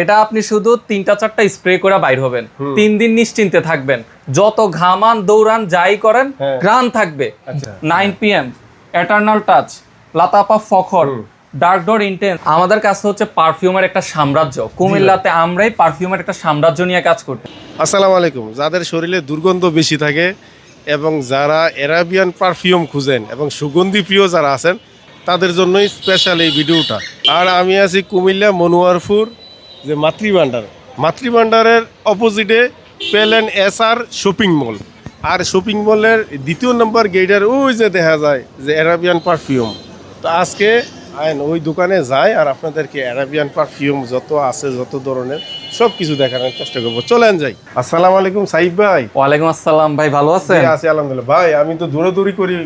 এটা আপনি শুধু তিনটা চারটা স্প্রে করে বাইর হবেন। তিন দিন নিশ্চিন্তে থাকবেন। যত ঘামান দৌড়ান যাই করেন হ্যাঁ। গ্রান থাকবে। আচ্ছা। নাইন পিএম এটার্নাল টাচ লাতাপা ফখর ডার্ক ডোর ইন্টেন্স আমাদের কাছে হচ্ছে পারফিউমের একটা সাম্রাজ্য। কুমিল্লাতে আমরাই পারফিউমের একটা সাম্রাজ্য নিয়ে কাজ করতে আসসালামু আলাইকুম। যাদের শরীরে দুর্গন্ধ বেশি থাকে এবং যারা অ্যারাবিয়ান পারফিউম খুঁজেন এবং সুগন্ধি প্রিয় যারা আছেন তাদের জন্যই স্পেশাল এই ভিডিওটা আর আমি আছি কুমিল্লা মনোয়ারপুর যে মাতৃভাণ্ডার। মাতৃভাণ্ডারের অপোজিটে পেলেন এস আর শপিং মল আর শপিং মলের দ্বিতীয় নম্বর গেটের ওই যে দেখা যায় যে অ্যারাবিয়ান পারফিউম তো আজকে আইন ওই দোকানে যাই আর আপনাদেরকে অ্যারাবিয়ান পারফিউম যত আছে যত ধরনের সব কিছু দেখানোর চেষ্টা করব। চলেন যাই। আসসালাম আলাইকুম সাইব ভাই। ওয়ালাইকুম আসসালাম ভাই ভালো আছেন? জি, আছি আলহামদুলিল্লাহ। ভাই আমি তো দৌড়াদৌড়ি করি।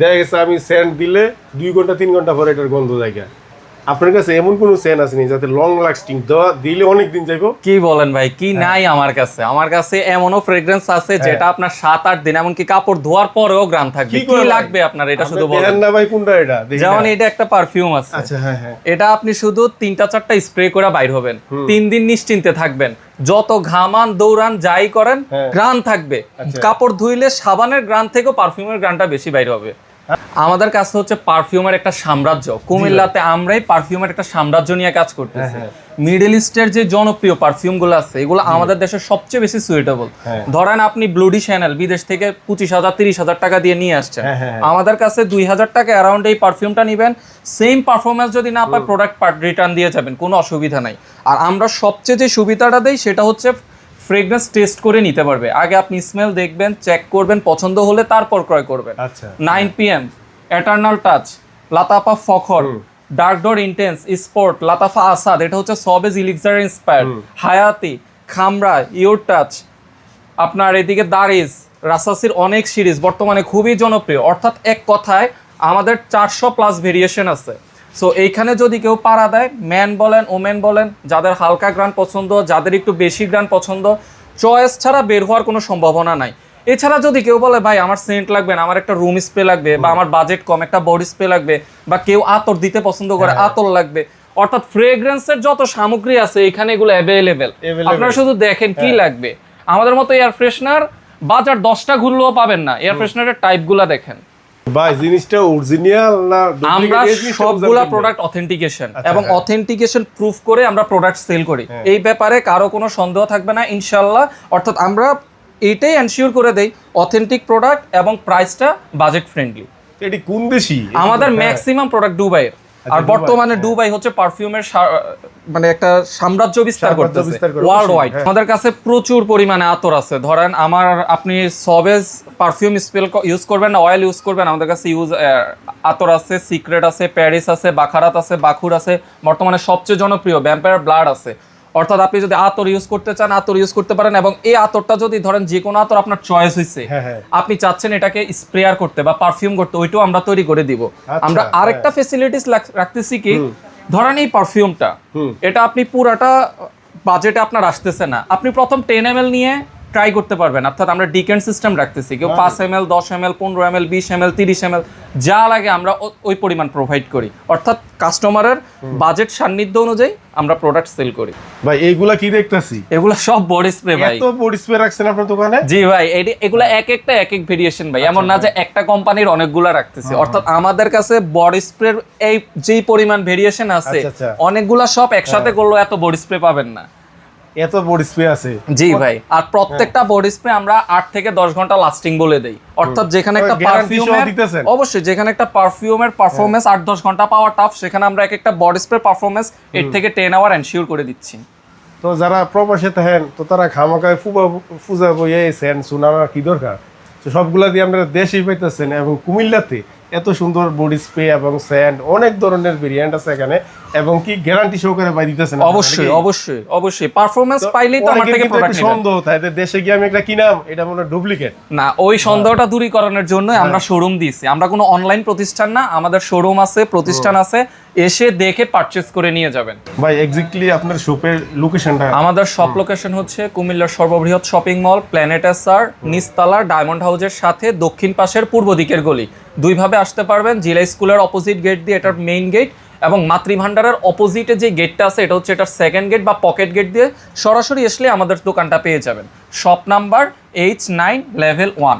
দেখা গেছে আমি সেন্ট দিলে দুই ঘণ্টা তিন ঘণ্টা পরে এটার গন্ধ জায়গা। আপনার কাছে এমন কোনো আসেনি যাতে লং লাস্টিং দেওয়া দিলে অনেক দিন যাইবো? কি বলেন ভাই? কি হ্যাঁ। নাই আমার কাছে। আমার কাছে এমনও ফ্রেগ্রেন্স আছে যেটা আপনার সাত আট দিন এমনকি কাপড় ধোয়ার পরেও গ্রাম থাকবে। কি লাগবে আপনার এটা শুধু বলেন? না ভাই কোনটা এটা যেমন এটা একটা পারফিউম আছে। আচ্ছা হ্যাঁ হ্যাঁ। এটা আপনি শুধু তিনটা চারটা স্প্রে করে বাইর হবেন। তিন দিন নিশ্চিন্তে থাকবেন। যত ঘামান দৌড়ান যাই করেন হ্যাঁ। গ্রান থাকবে। আচ্ছা। কাপড় ধুইলে সাবানের গ্রান থেকেও পারফিউমের গ্রানটা বেশি বাইর হবে। আমাদের কাছে হচ্ছে পারফিউমের একটা সাম্রাজ্য। কুমিল্লাতে আমরাই পারফিউমের একটা সাম্রাজ্য নিয়ে কাজ করতেছি। হ্যাঁ, মিডল ইস্টের যে জনপ্রিয় পারফিউমগুলো আছে এগুলো আমাদের দেশের সবচেয়ে বেশি সুইটেবল হ্যাঁ। ধরেন আপনি ব্লুডি চ্যানেল বিদেশ থেকে পঁচিশ হাজার তিরিশ হাজার টাকা দিয়ে নিয়ে আসছেন। হ্যাঁ, হ্যাঁ, হ্যাঁ। আমাদের কাছে দুই হাজার টাকা অ্যারাউন্ড এই পারফিউমটা নেবেন। সেম পারফরমেন্স যদি না পায় প্রোডাক্ট রিটার্ন দিয়ে যাবেন কোনো অসুবিধা নাই। আর আমরা সবচেয়ে যে সুবিধাটা দেই সেটা হচ্ছে ফ্রেগনেন্স টেস্ট করে নিতে পারবে। আগে আপনি স্মেল দেখবেন চেক করবেন পছন্দ হলে তারপর ক্রয় করবেন। আচ্ছা। Nine PM eternal touch Lattafa Fakhar dark door intense sport Lattafa Asad এটা হচ্ছে সবেজ ইলিক্সার ইন্সপায়ার হায়াতি খামরা ইউর টাচ আপনার এদিকে দারিজ রাসাসির অনেক সিরিজ বর্তমানে খুবই জনপ্রিয়। অর্থাৎ এক কথায় আমাদের চারশো প্লাস ভেরিয়েশন আছে। সো এইখানে যদি কেউ পাড়া দেয় ম্যান বলেন ওমেন বলেন যাদের হালকা গ্রান পছন্দ যাদের একটু বেশি গ্রান পছন্দ চয়েস ছাড়া বের হওয়ার কোনো সম্ভাবনা নাই। এছাড়া যদি কেউ বলে ভাই আমার সেন্ট লাগবে না আমার একটা রুম স্প্রে লাগবে বা আমার বাজেট কম একটা বডি স্প্রে লাগবে বা কেউ আতর দিতে পছন্দ করে আতর লাগবে। অর্থাৎ ফ্রেগ্রেন্সের যত সামগ্রী আছে এখানে এগুলো অ্যাভেলেবেল আপনারা শুধু দেখেন কি লাগবে। আমাদের মতো এয়ার ফ্রেশনার বাজার দশটা ঘুরলেও পাবেন না। এয়ার ফ্রেশনারের টাইপগুলা দেখেন। ভাই জিনিসটা অরিজিনাল না আমরা সবগুলা প্রোডাক্ট অথেন্টিকেশন আচ্ছা, এবং হ্যাঁ। অথেন্টিকেশন প্রুফ করে আমরা প্রোডাক্ট সেল করি। হ্যাঁ। এই ব্যাপারে কারও কোনো সন্দেহ থাকবে না ইনশাল্লাহ অর্থাৎ আমরা এটাই এনশিওর করে দেই অথেন্টিক প্রোডাক্ট এবং প্রাইসটা বাজেট ফ্রেন্ডলি এটি কোন দেশি? আমাদের হ্যাঁ। ম্যাক্সিমাম প্রোডাক্ট দুবাইয়ের। আর বর্তমানে হ্যাঁ। দুবাই হচ্ছে পারফিউমের মানে একটা সাম্রাজ্য বিস্তার করতেছে। ওয়ার্ল্ড ওয়াইড হ্যাঁ। আমাদের কাছে প্রচুর পরিমাণে আতর আছে। ধরেন আমার আপনি সবেজ পারফিউম স্পেল ইউজ করবেন না অয়েল ইউজ করবেন আমাদের কাছে ইউজ আতর আছে সিক্রেট আছে প্যারিস আছে বাখারাত আছে বাখুর আছে। বর্তমানে সবচেয়ে জনপ্রিয় ভ্যাম্পায়ার ব্লাড আছে। অর্থাৎ আপনি যদি আতর ইউজ করতে চান আতর ইউজ করতে পারেন এবং এই আতরটা যদি ধরেন যে কোনো আতর আপনার চয়েস হয়েছে হ্যাঁ, হ্যাঁ। আপনি চাচ্ছেন এটাকে স্প্রেয়ার করতে বা পারফিউম করতে ওইটাও আমরা তৈরি করে দিব আচ্ছা, আমরা হ্যাঁ। আরেকটা ফেসিলিটিস রাখতেছি কি ধরেন এই পারফিউমটা এটা আপনি পুরাটা বাজেটে আপনার আসতেছে না আপনি প্রথম টেন এম নিয়ে ট্রাই করতে পারবেন। অর্থাৎ আমরা ডিকেন্ড সিস্টেম রাখতেছি। কেউ পাঁচ এম এল দশ এম এল পনেরো এম এল বিশ এম এল তিরিশ এম এল যা লাগে আমরা ওই পরিমাণ প্রোভাইড করি। অর্থাৎ কাস্টমারের বাজেট সান্নিধ্য অনুযায়ী আমরা প্রোডাক্ট সেল করি। ভাই এইগুলা কি দেখতেছি? এগুলো সব বডি স্প্রে ভাই। এত বডি স্প্রে রাখছেন আপনার দোকানে? জি ভাই এগুলা এক একটা এক এক ভেরিয়েশন ভাই। এমন না যে একটা কোম্পানির অনেকগুলা রাখতেছি। অর্থাৎ আমাদের কাছে বডি স্প্রের এই যেই পরিমাণ ভেরিয়েশন আছে আচ্ছা, আচ্ছা। অনেকগুলা সব একসাথে করলেও এত বডি স্প্রে পাবেন না। এত বডি স্প্রে আছে। জি ভাই আর প্রত্যেকটা বডি স্প্রে আমরা আট থেকে দশ ঘণ্টা লাস্টিং বলে দেই। অর্থাৎ যেখানে একটা পারফিউমের দিতেছেন? অবশ্যই যেখানে একটা পারফিউমের পারফরমেন্স আট দশ ঘণ্টা পাওয়া টাফ সেখানে আমরা এক একটা বডি স্প্রে পারফরমেন্স এইট থেকে টেন আওয়ার এনশিওর করে দিচ্ছি। তো যারা প্রবাসে থাকেন তো তারা খামাকায় ফুবা পূজা বইয়ে সেন সুনামা কি দরকার? তো সবগুলা দিয়ে আপনারা দেশেই পাইতেছেন এবং কুমিল্লাতে এত সুন্দর বডি স্প্রে এবং স্যান্ড অনেক ধরনের ভেরিয়েন্ট আছে এখানে। এবং কি গ্যারান্টি সহকারে পাই দিতেছেন অবশ্যই অবশ্যই অবশ্যই। পারফরমেন্স তো পাইলেই তো আমার থেকে প্রোডাক্ট সন্দেহ থাকে দেশে গিয়ে আমি একটা কিনাম এটা মনে ডুপ্লিকেট না ওই সন্দেহটা দূরীকরণের জন্য আমরা শোরুম দিয়েছি। আমরা কোনো অনলাইন প্রতিষ্ঠান না আমাদের শোরুম আছে প্রতিষ্ঠান আছে এসে দেখে পারচেজ করে নিয়ে যাবেন। ভাই এক্স্যাক্টলি আপনার শপের লোকেশনটা আমাদের শপ লোকেশন হচ্ছে কুমিল্লার সর্ববৃহৎ শপিং মল প্ল্যানেট স্যার নিস্তালা ডায়মন্ড হাউসের সাথে দক্ষিণ পাশের পূর্ব দিকের গলি। দুইভাবে আসতে পারবেন, জিলা স্কুলের অপোজিট গেট দিয়ে এটার মেইন গেট এবং মাতৃভাণ্ডারের অপোজিটে যে গেটটা আছে, এটা হচ্ছে এটার সেকেন্ড গেট বা পকেট গেট দিয়ে সরাসরি আসলে আমাদের দোকানটা পেয়ে যাবেন। Shop number H nine level one